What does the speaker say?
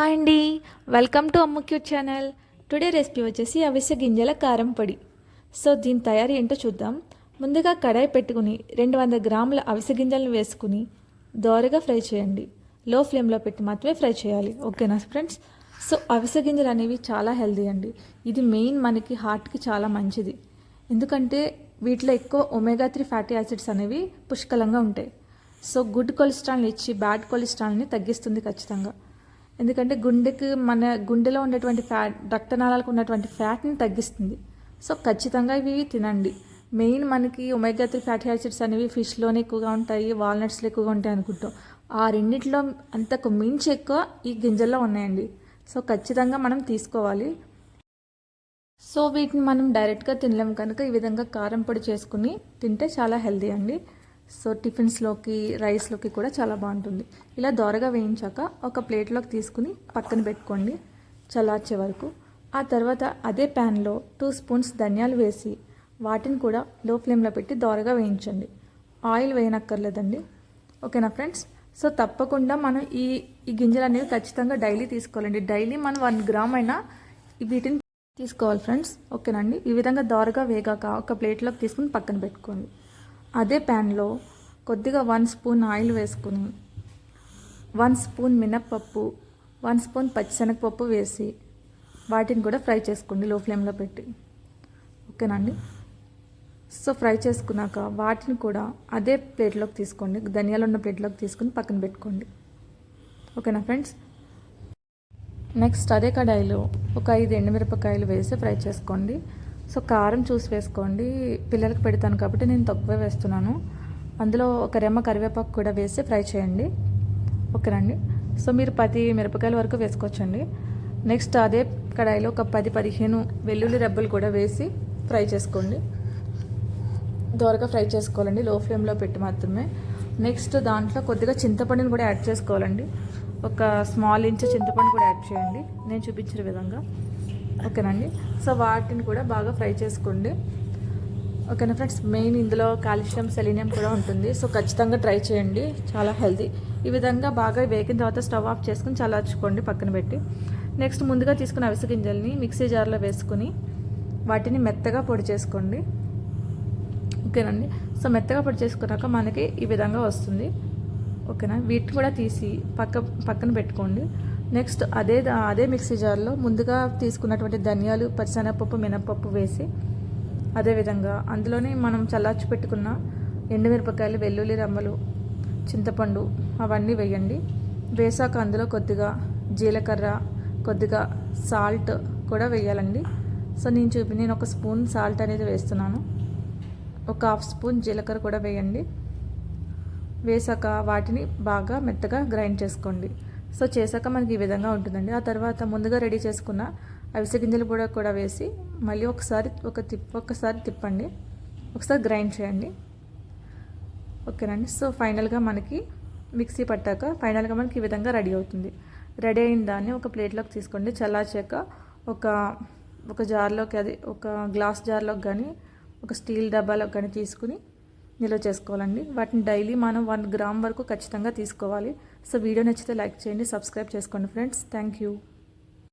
Hi అండి. Welcome to అమ్మక్యూట్ channel today recipe వచ్చేసి అవిసె గింజల కారం పొడి. సో దీని తయారీ ఏంటో చూద్దాం. ముందుగా కడాయి పెట్టుకుని రెండు వందల గ్రాముల అవిసె గింజలను వేసుకుని దోరగా ఫ్రై చేయండి. లో ఫ్లేమ్లో పెట్టి మాత్రమే ఫ్రై చేయాలి. ఓకేనా ఫ్రెండ్స్ సో అవిసె గింజలు అనేవి చాలా హెల్దీ అండి. ఇది మెయిన్ మనకి హార్ట్కి చాలా మంచిది. ఎందుకంటే వీటిలో ఎక్కువ ఒమేగా త్రీ ఫ్యాటీ యాసిడ్స్ అనేవి పుష్కలంగా ఉంటాయి. సో గుడ్ కొలెస్ట్రాల్ని ఇచ్చి బ్యాడ్ కొలెస్ట్రాల్ని తగ్గిస్తుంది ఖచ్చితంగా. ఎందుకంటే గుండెకి మన గుండెలో ఉన్నటువంటి ఫ్యాట్ రక్తనాళాలకు ఉన్నటువంటి ఫ్యాట్ని తగ్గిస్తుంది. సో ఖచ్చితంగా ఇవి తినండి. మెయిన్ మనకి ఒమేగా త్రీ ఫ్యాటీ యాసిడ్స్ అనేవి ఫిష్లోనే ఎక్కువగా ఉంటాయి వాల్నట్స్లో ఎక్కువగా ఉంటాయి అనుకుంటాం. ఆ రెండిట్లో అంతకు మించి ఎక్కువ ఈ గింజల్లో ఉన్నాయండి. సో ఖచ్చితంగా మనం తీసుకోవాలి. సో వీటిని మనం డైరెక్ట్గా తినలేము కనుక ఈ విధంగా కారం పొడి చేసుకుని తింటే చాలా హెల్దీ అండి. సో టిఫిన్స్లోకి రైస్లోకి కూడా చాలా బాగుంటుంది. ఇలా దోరగా వేయించాక ఒక ప్లేట్లోకి తీసుకుని పక్కన పెట్టుకోండి చల్లార్చే వరకు. ఆ తర్వాత అదే ప్యాన్లో టూ స్పూన్స్ ధనియాలు వేసి వాటిని కూడా లో ఫ్లేమ్లో పెట్టి దోరగా వేయించండి. ఆయిల్ వేయనక్కర్లేదండి. ఓకేనా ఫ్రెండ్స్? సో తప్పకుండా మనం ఈ ఈ గింజలు అనేవి ఖచ్చితంగా డైలీ తీసుకోవాలండి. డైలీ మనం వన్ గ్రామ్ అయినా వీటిని తీసుకోవాలి ఫ్రెండ్స్. ఓకేనండి ఈ విధంగా దోరగా వేగాక ఒక ప్లేట్లోకి తీసుకుని పక్కన పెట్టుకోండి. అదే ప్యాన్లో కొద్దిగా వన్ స్పూన్ ఆయిల్ వేసుకుని వన్ స్పూన్ మినప్పప్పు వన్ స్పూన్ పచ్చిశనగపప్పు వేసి వాటిని కూడా ఫ్రై చేసుకోండి లో ఫ్లేమ్లో పెట్టి. ఓకేనండి సో ఫ్రై చేసుకున్నాక వాటిని కూడా అదే ప్లేట్లోకి తీసుకోండి ధనియాలు ఉన్న ప్లేట్లోకి తీసుకుని పక్కన పెట్టుకోండి. ఓకేనా ఫ్రెండ్స్? నెక్స్ట్ అదే కడాయిలో ఒక ఐదు ఎండుమిరపకాయలు వేసి ఫ్రై చేసుకోండి. సో కారం చూసి వేసుకోండి. పిల్లలకు పెడతాను కాబట్టి నేను తక్కువే వేస్తున్నాను. అందులో ఒక రెమ్మ కరివేపాకు కూడా వేసి ఫ్రై చేయండి. ఓకేనండి సో మీరు పది మిరపకాయల వరకు వేసుకోవచ్చండి. నెక్స్ట్ అదే కడాయిలో ఒక పది పదిహేను వెల్లుల్లి రెబ్బలు కూడా వేసి ఫ్రై చేసుకోండి. దోరగా ఫ్రై చేసుకోవాలండి. లో ఫ్లేమ్లో పెట్టి మాత్రమే. నెక్స్ట్ దాంట్లో కొద్దిగా చింతపండుని కూడా యాడ్ చేసుకోవాలండి. ఒక స్మాల్ ఇంచ్ చింతపండు కూడా యాడ్ చేయండి. నేను చూపించిన విధంగా. ఓకేనండి. సో వాటిని కూడా బాగా ఫ్రై చేసుకోండి. ఓకేనా ఫ్రెండ్స్? మెయిన్ ఇందులో కాల్షియం సెలీనియం కూడా ఉంటుంది. సో ఖచ్చితంగా ట్రై చేయండి. చాలా హెల్తీ. ఈ విధంగా బాగా వేగిన తర్వాత స్టవ్ ఆఫ్ చేసుకుని చల్లార్చుకోండి పక్కన పెట్టి. నెక్స్ట్ ముందుగా తీసుకున్న అవిసె గింజల్ని మిక్సీ జార్లో వేసుకుని వాటిని మెత్తగా పొడి చేసుకోండి. ఓకేనండి? సో మెత్తగా పొడి చేసుకున్నాక మనకి ఈ విధంగా వస్తుంది. ఓకేనా? వీటిని కూడా తీసి పక్క పక్కన పెట్టుకోండి. నెక్స్ట్ అదే అదే మిక్సీ జార్లో ముందుగా తీసుకున్నటువంటి ధనియాలు పచ్చనపప్పు మినపప్పు వేసి అదేవిధంగా అందులోనే మనం చల్లార్చి పెట్టుకున్న ఎండుమిరపకాయలు వెల్లుల్లి రమ్మలు చింతపండు అవన్నీ వేయండి. వేసాక అందులో కొద్దిగా జీలకర్ర కొద్దిగా సాల్ట్ కూడా వేయాలండి. సో నేను చూపి నేను ఒక స్పూన్ సాల్ట్ అనేది వేస్తున్నాను. ఒక హాఫ్ స్పూన్ జీలకర్ర కూడా వేయండి. వేసాక వాటిని బాగా మెత్తగా గ్రైండ్ చేసుకోండి. సో చేశాక మనకి ఈ విధంగా ఉంటుందండి. ఆ తర్వాత ముందుగా రెడీ చేసుకున్న అవిసె గింజలు కూడా కూడా వేసి మళ్ళీ ఒకసారి ఒక తిప్ప ఒకసారి తిప్పండి. ఒకసారి గ్రైండ్ చేయండి. ఓకేనండి. సో ఫైనల్గా మనకి మిక్సీ పట్టాక ఫైనల్గా మనకి ఈ విధంగా రెడీ అవుతుంది. రెడీ అయిన దాన్ని ఒక ప్లేట్లోకి తీసుకోండి. చల్లార్చాక ఒక ఒక జార్లోకి అది ఒక గ్లాస్ జార్లోకి కానీ ఒక స్టీల్ డబ్బాలోకి కానీ తీసుకుని నిల్వ చేసుకోవాలండి. వాటిని డైలీ మనం వన్ గ్రామ్ వరకు ఖచ్చితంగా తీసుకోవాలి. సో వీడియో నచ్చితే లైక్ చేయండి సబ్స్క్రైబ్ చేసుకోండి ఫ్రెండ్స్. Thank you.